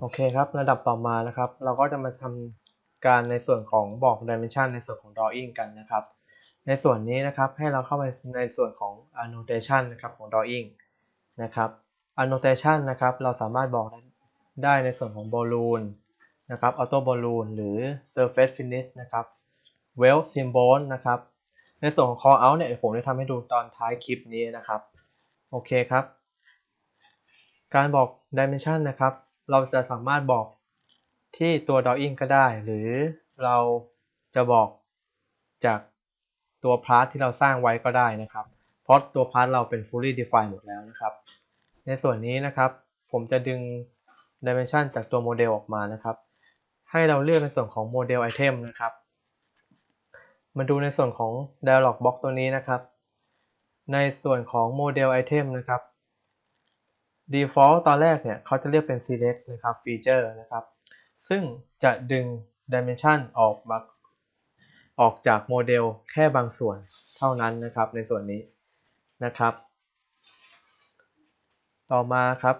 โอเคครับ ระดับต่อมานะครับ เราก็จะมาทำการในส่วนของบอก dimension ในส่วนของ drawing กันนะครับ ในส่วนนี้นะครับให้เราเข้าไปในส่วนของ annotation นะครับของ drawing นะครับ annotation นะครับเราสามารถบอกได้ในส่วนของ balloon นะครับ auto balloon หรือ surface finish นะครับ well symbol นะครับ ในส่วนของ call out เนี่ยผมจะทำให้ดูตอนท้ายคลิปนี้นะครับ โอเคครับ การบอก dimension นะครับ เราจะสามารถบอกที่ตัว drawing ก็ได้ หรือเราจะบอกจากตัวพาร์ทที่เราสร้างไว้ก็ได้นะครับ เพราะตัวพาร์ทเราเป็น fully defined หมดแล้วนะครับ ในส่วนนี้นะครับ ผมจะดึง dimension จากตัวโมเดลออกมานะครับ ให้เราเลือกในส่วนของโมเดลไอเทมนะครับ มาดูในส่วนของ dialog box ตัวนี้นะครับ ในส่วนของโมเดลไอเทมนะครับ default ตอนแรกเนี่ยเขาจะเรียกเป็น select นะครับ feature นะครับ ซึ่งจะดึง dimension ออกมาออกจากโมเดลแค่บางส่วนเท่านั้นนะครับในส่วนนี้นะครับ ต่อมาครับ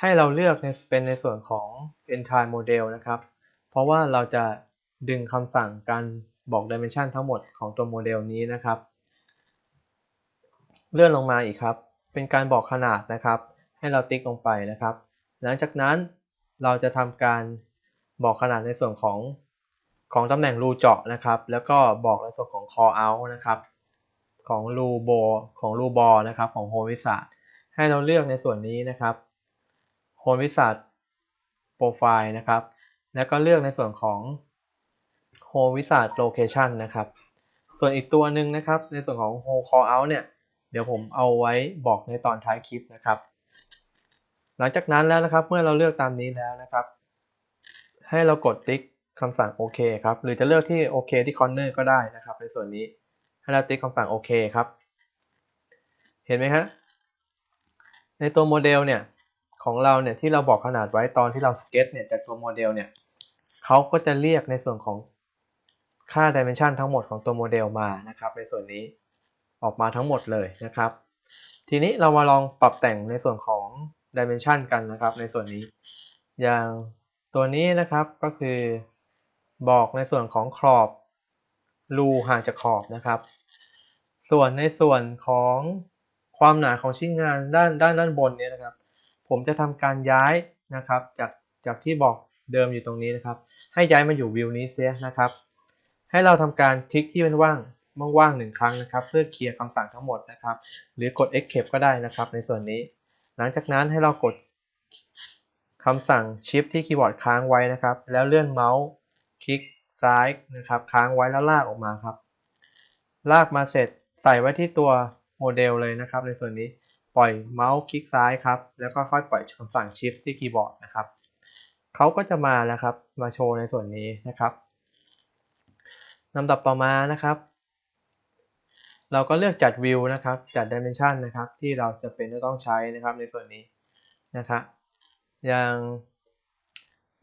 ให้เราเลือกเป็นในส่วนของ entire model นะครับ เพราะว่าเราจะดึงคำสั่งการบอก dimension ทั้งหมดของตัวโมเดลนี้นะครับ เลื่อนลงมาอีกครับ เป็นการบอกขนาดนะครับ ให้เราติ๊กลงไปนะครับ หลังจากนั้นเราจะทำการบอกขนาดในส่วนของของตำแหน่งรูเจาะนะครับ แล้วก็บอกในส่วนของ call out นะครับ ของรูโบของรูบอนะครับ ของโฮวิส a ให้เราเลือกในส่วนนี้นะครับโฮวิส a โปรไฟล์นะครับ แล้วก็เลือกในส่วนของโฮวิส a โลเคชันนะครับ ส่วนอีกตัวหนึ่งนะครับ ในส่วนของ Whole Call Out เนี่ย เดี๋ยวผมเอาไว้บอกในตอนท้ายคลิปนะครับ หลังจากนั้นแล้วนะครับเมื่อเราเลือกตามนี้แล้วนะครับ ให้เรากดติ๊กคำสั่งโอเคครับหรือจะเลือกที่โอเคที่คอนเนอร์ก็ได้นะครับ ในส่วนนี้ให้เราติ๊กคำสั่งโอเคครับ เห็นไหมฮะในตัวโมเดลเนี่ยของเราเนี่ยที่เราบอกขนาดไว้ตอนที่เราสเก็ตเนี่ยจากตัวโมเดลเนี่ยเขาก็จะเรียกในส่วนของค่า dimension ทั้งหมดของตัวโมเดลมานะครับ ในส่วนนี้ออกมาทั้งหมดเลยนะครับ ทีนี้เรามาลองปรับแต่งในส่วนของ dimension กันนะครับในส่วนนี้ อย่างตัวนี้นะครับก็คือบอกในส่วนของขอบรูห่างจากขอบนะครับ ส่วนในส่วนของความหนาของชิ้นงานด้านด้านด้านบนนี้นะครับ ผมจะทำการย้ายนะครับจากจากที่บอกเดิมอยู่ตรงนี้นะครับ ให้ย้ายมาอยู่วิวนี้เสียนะครับ ให้เราทำการคลิกที่มันว่างว่างๆหนึ่งครั้งนะครับ เพื่อเคลียร์คำสั่งทั้งหมดนะครับ หรือกด Escape ก็ได้นะครับในส่วนนี้ หลังจากนั้นให้เรากดคำสั่ง Shift ที่คีย์บอร์ดค้างไว้นะครับ แล้วเลื่อนเมาส์คลิกซ้ายนะครับ ค้างไว้แล้วลากออกมาครับ ลากมาเสร็จใส่ไว้ที่ตัวโมเดลเลยนะครับ ในส่วนนี้ปล่อยเมาส์คลิกซ้ายครับ แล้วก็ค่อยปล่อยคำสั่ง Shift ที่คีย์บอร์ดนะครับเขาก็จะมาแล้วครับ มาโชว์ในส่วนนี้นะครับลำดับต่อมานะครับ เราก็เลือกจัดวิวนะครับ จัด Dimension นะครับ ที่เราจะเป็นจะต้องใช้นะครับในส่วนนี้นะครับ อย่าง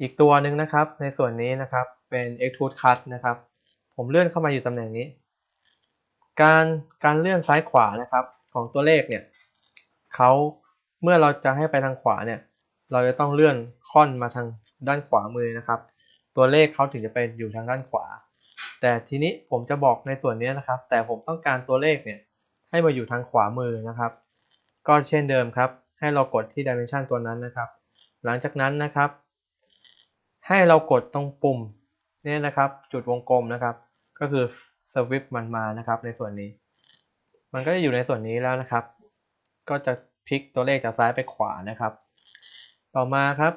อีกตัวหนึ่งนะครับ ในส่วนนี้นะครับ เป็น Extrude Cut นะครับ ผมเลื่อนเข้ามาอยู่ตำแหน่งนี้ การการเลื่อนซ้ายขวานะครับ ของตัวเลขเนี่ยเขาเมื่อเราจะให้ไปทางขวาเนี่ย เราจะต้องเลื่อนค่อนมาทางด้านขวามือนะครับ ตัวเลขเขาถึงจะไปอยู่ทางด้านขวา แต่ทีนี้ผมจะบอกในส่วนนี้นะครับ แต่ผมต้องการตัวเลขเนี่ยให้มาอยู่ทางขวามือนะครับ ก็เช่นเดิมครับ ให้เรากดที่ dimension ตัวนั้นนะครับ หลังจากนั้นนะครับ ให้เรากดตรงปุ่มนี่นะครับ จุดวงกลมนะครับ ก็คือ swipe มันมานะครับ ในส่วนนี้ มันก็จะอยู่ในส่วนนี้แล้วนะครับ ก็จะพลิกตัวเลขจากซ้ายไปขวานะครับ ต่อมาครับ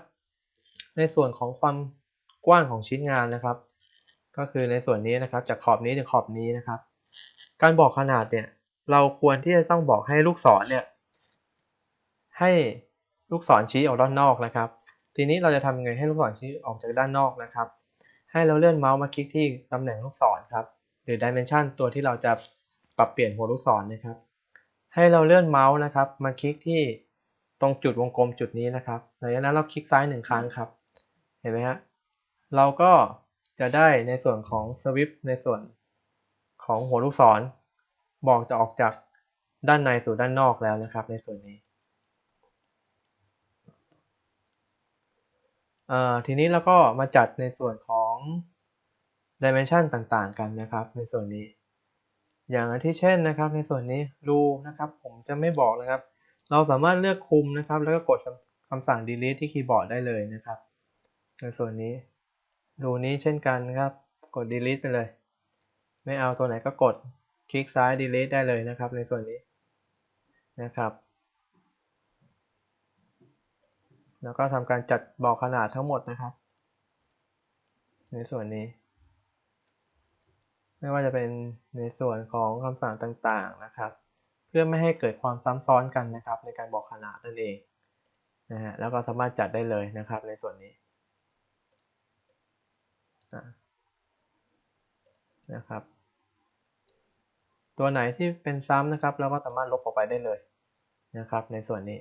ในส่วนของความกว้างของชิ้นงานนะครับ ก็คือในส่วนนี้นะครับจากขอบนี้ถึงขอบนี้นะครับ การบอกขนาดเนี่ยเราควรที่จะต้องบอกให้ลูกศรเนี่ยให้ลูกศรชี้ออกด้านนอกนะครับ ทีนี้เราจะทำยังไงให้ลูกศรชี้ออกจากด้านนอกนะครับ ให้เราเลื่อนเมาส์มาคลิกที่ตำแหน่งลูกศรครับหรือ dimension ตัวที่เราจะปรับเปลี่ยนหัวลูกศรนะครับ ให้เราเลื่อนเมาส์นะครับ มาคลิกที่ตรงจุดวงกลมจุดนี้นะครับหลังจากนั้นเราคลิกซ้ายหนึ่งครั้งครับ เห็นไหมฮะเราก็ จะได้ในส่วนของสวิปในส่วนของหัวลูกศร บอกจะออกจากด้านในสู่ด้านนอกแล้วนะครับในส่วนนี้ทีนี้เราก็มาจัดในส่วนของ dimension ต่างๆ กันนะครับในส่วนนี้ อย่างที่เช่นนะครับในส่วนนี้รูนะครับผมจะไม่บอกนะครับ เราสามารถเลือกคุมนะครับ แล้วก็กดคำสั่ง delete ที่คีย์บอร์ดได้เลยนะครับ ในส่วนนี้ รูนี้เช่นกันครับ กด delete ไปเลย ไม่เอาตัวไหนก็กดคลิกซ้าย delete ได้เลยนะครับ ในส่วนนี้นะครับ แล้วก็ทำการจัดบอกขนาดทั้งหมดนะครับ ในส่วนนี้ ไม่ว่าจะเป็นในส่วนของคำสั่งต่างๆนะครับ เพื่อไม่ให้เกิดความซ้ำซ้อนกันนะครับ ในการบอกขนาดนั่นเองนะฮะแล้วก็สามารถจัดได้เลยนะครับในส่วนนี้ นะครับ ตัวไหนที่เป็นซ้ำนะครับเราก็สามารถลบออกไปได้เลยนะครับ ในส่วนนี้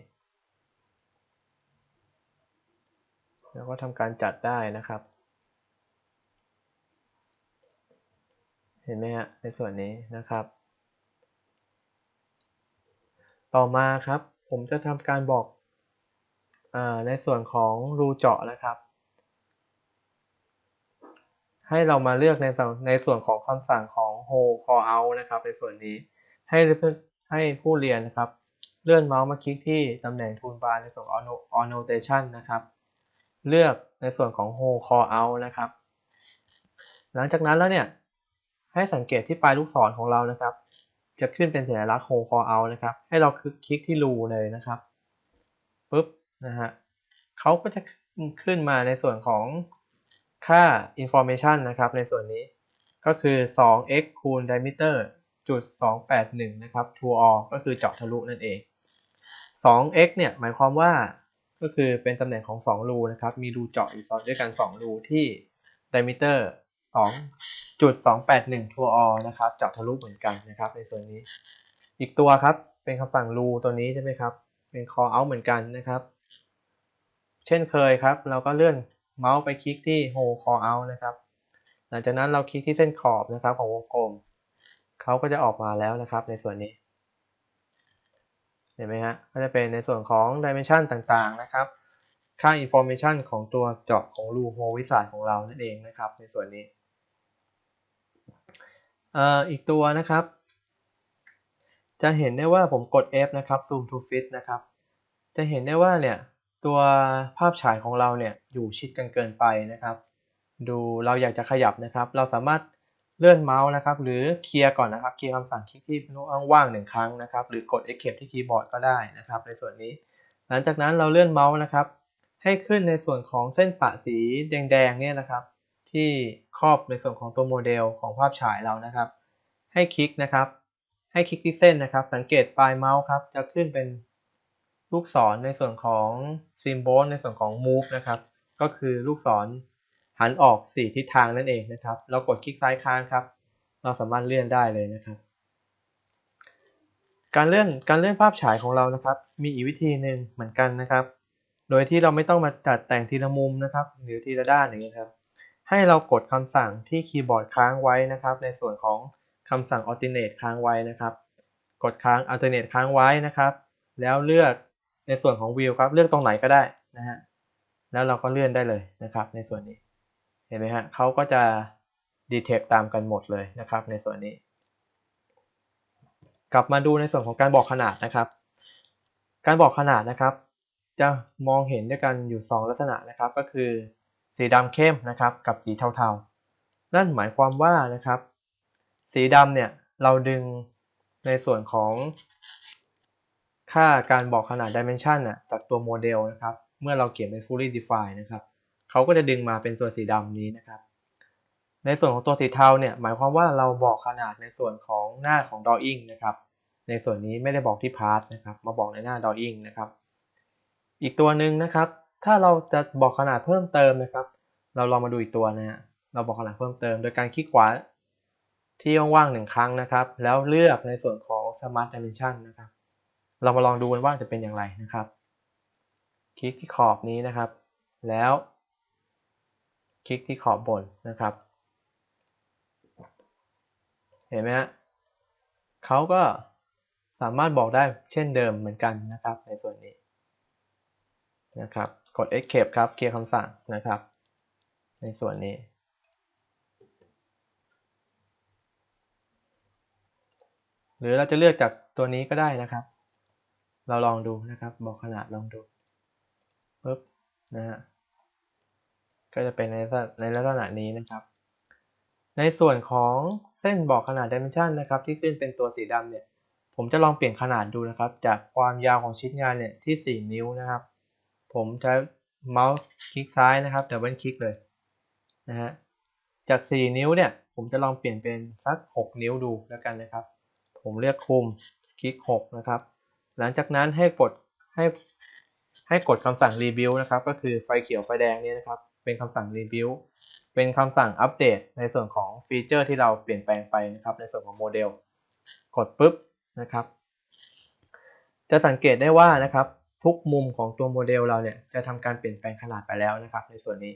แล้วก็ทำการจัดได้นะครับ เห็นไหมฮะในส่วนนี้นะครับ ต่อมาครับ ผมจะทำการบอกอในส่วนของรูเจาะนะครับ ให้เรามาเลือกในในส่วนของคำสั่งของ hold call out นะครับ ในส่วนนี้ให้ให้ผู้เรียนนะครับ เลื่อนเมาส์มาคลิกที่ตำแหน่ง toolbar ในส่วนของ annotation นะครับ เลือกในส่วนของ hold call out นะครับ หลังจากนั้นแล้วเนี่ยให้สังเกตที่ปลายลูกศรของเรานะครับ จะขึ้นเป็นสัญลักษณ์ hold call out นะครับ ให้เราคลิกที่รูเลยนะครับปุ๊บนะฮะเขาก็จะขึ้นมาในส่วนของ ค่า information นะครับในส่วนนี้ก็คือ 2x คูณ diameter จุด281 นะครับ to all ก็คือเจาะทะลุนั่นเอง 2x เนี่ยหมายความว่าก็คือเป็นตำแหน่งของ 2 รูนะครับ มีรูเจาะอยู่ซ้อนด้วยกัน 2 รูที่ diameter 2.281 to all นะครับ เจาะทะลุเหมือนกันนะครับ ในส่วนนี้ อีกตัวครับเป็นคำสั่งรูตัวนี้ใช่ไหมครับ เป็น call out เหมือนกันนะครับ เช่นเคยครับ เราก็เลื่อน เมาส์ไปคลิกที่ hold call out นะครับ หลังจากนั้นเราคลิกที่เส้นขอบนะครับของวงกลม เขาก็จะออกมาแล้วนะครับในส่วนนี้ เห็นไหมฮะ ก็จะเป็นในส่วนของ dimension ต่างๆนะครับ ค่า information ของตัวเจาะของรูโฮวิสัยของเรานั่นเองนะครับ ในส่วนนี้อีกตัวนะครับ จะเห็นได้ว่าผมกด F นะครับ zoom to fit นะครับ จะเห็นได้ว่าเนี่ย ตัวภาพฉายของเราเนี่ยอยู่ชิดกันเกินไปนะครับ ดูเราอยากจะขยับนะครับ เราสามารถเลื่อนเมาส์นะครับ หรือเคลียร์ก่อนนะครับ เคลียร์คำสั่งคลิกที่ว่างๆหนึ่งครั้งนะครับ หรือกด Escape ที่คีย์บอร์ดก็ได้นะครับ ในส่วนนี้ หลังจากนั้นเราเลื่อนเมาส์นะครับ ให้ขึ้นในส่วนของเส้นปะสีแดงๆเนี่ยนะครับ ที่ครอบในส่วนของตัวโมเดลของภาพฉายเรานะครับ ให้คลิกนะครับ ให้คลิกที่เส้นนะครับ สังเกตปลายเมาส์ครับ จะขึ้นเป็น ลูกศรในส่วนของ symbol ในส่วนของ move นะครับ ก็คือลูกศรหันออก 4 ทิศทางนั่นเองนะครับ เรากดคลิกซ้ายค้างครับ เราสามารถเลื่อนได้เลยนะครับ การเลื่อนการเลื่อนภาพฉายของเรานะครับ มีอีกวิธีหนึ่งเหมือนกันนะครับ โดยที่เราไม่ต้องมาจัดแต่งทีละมุมนะครับ หรือทีละด้านอย่างนี้ครับ ให้เรากดคำสั่งที่คีย์บอร์ดค้างไว้นะครับ ในส่วนของคำสั่ง alternate ค้างไว้นะครับ กดค้าง alternate ค้างไว้นะครับ แล้วเลือก ในส่วนของวิวครับเลือกตรงไหนก็ได้นะฮะแล้วเราก็เลื่อนได้เลยนะครับ ในส่วนนี้เห็นไหมฮะเขาก็จะ detect ตามกันหมดเลยนะครับ ในส่วนนี้ กลับมาดูในส่วนของการบอกขนาดนะครับ การบอกขนาดนะครับ จะมองเห็นด้วยกันอยู่ 2 ลักษณะนะครับ ก็คือสีดำเข้มนะครับ กับสีเทาๆ นั่นหมายความว่านะครับ สีดำเนี่ยเราดึงในส่วนของ ค่าการบอกขนาด dimension น่ะจากตัวโมเดลนะครับ เมื่อเราเขียนเป็น fully defined นะครับเขาก็จะดึงมาเป็นส่วนสีดำนี้นะครับ ในส่วนของตัวสีเทาเนี่ยหมายความว่าเราบอกขนาดในส่วนของหน้าของ drawing นะครับ ในส่วนนี้ไม่ได้บอกที่ part นะครับ มาบอกในหน้า drawing นะครับ อีกตัวหนึ่งนะครับ ถ้าเราจะบอกขนาดเพิ่มเติมนะครับ เราลองมาดูอีกตัวนะฮะเราบอกขนาดเพิ่มเติม โดยการคลิกขวาที่ว่างๆหนึ่งครั้งนะครับ แล้วเลือกในส่วนของ smart dimension นะครับ เรามาลองดูกันว่าจะเป็นอย่างไรนะครับ คลิกที่ขอบนี้นะครับ แล้ว คลิกที่ขอบบนนะครับ เห็นไหมฮะเขาก็สามารถบอกได้เช่นเดิมเหมือนกันนะครับ ในส่วนนี้นะครับ กด escape ครับ เคลียร์คำสั่งนะครับ ในส่วนนี้หรือเราจะเลือกจากตัวนี้ก็ได้นะครับ เราลองดูนะครับ บอกขนาดลองดูปึ๊บนะฮะก็จะเป็นในในลักษณะนี้นะครับ ในส่วนของเส้นบอกขนาด dimension นะครับ ที่ขึ้นเป็นตัวสีดำเนี่ย ผมจะลองเปลี่ยนขนาดดูนะครับ จากความยาวของชิ้นงานเนี่ยที่ 4 นิ้วนะครับ ผมใช้เมาส์คลิกซ้ายนะครับดับเบิลคลิกเลยนะฮะจาก 4 นิ้วเนี่ย ผมจะลองเปลี่ยนเป็นสัก 6 นิ้วดูแล้วกันนะครับ ผมเลือกคุมคลิก 6 นะครับ หลังจากนั้นให้กดให้ให้กดคำสั่ง rebuild นะครับ ก็คือไฟเขียวไฟแดงนี้นะครับ เป็นคำสั่ง rebuild เป็นคำสั่งอัปเดตในส่วนของฟีเจอร์ที่เราเปลี่ยนแปลงไปนะครับ ในส่วนของโมเดล กดปุ๊บนะครับ จะสังเกตได้ว่านะครับ ทุกมุมของตัวโมเดลเราเนี่ยจะทำการเปลี่ยนแปลงขนาดไปแล้วนะครับ ในส่วนนี้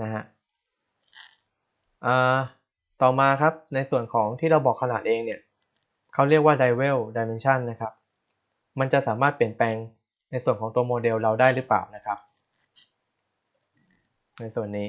นะฮะต่อมาครับในส่วนของที่เราบอกขนาดเองเนี่ยเขาเรียกว่า Divel Dimension นะครับ มันจะสามารถเปลี่ยนแปลงในส่วนของตัวโมเดลเราได้หรือเปล่านะครับ ในส่วนนี้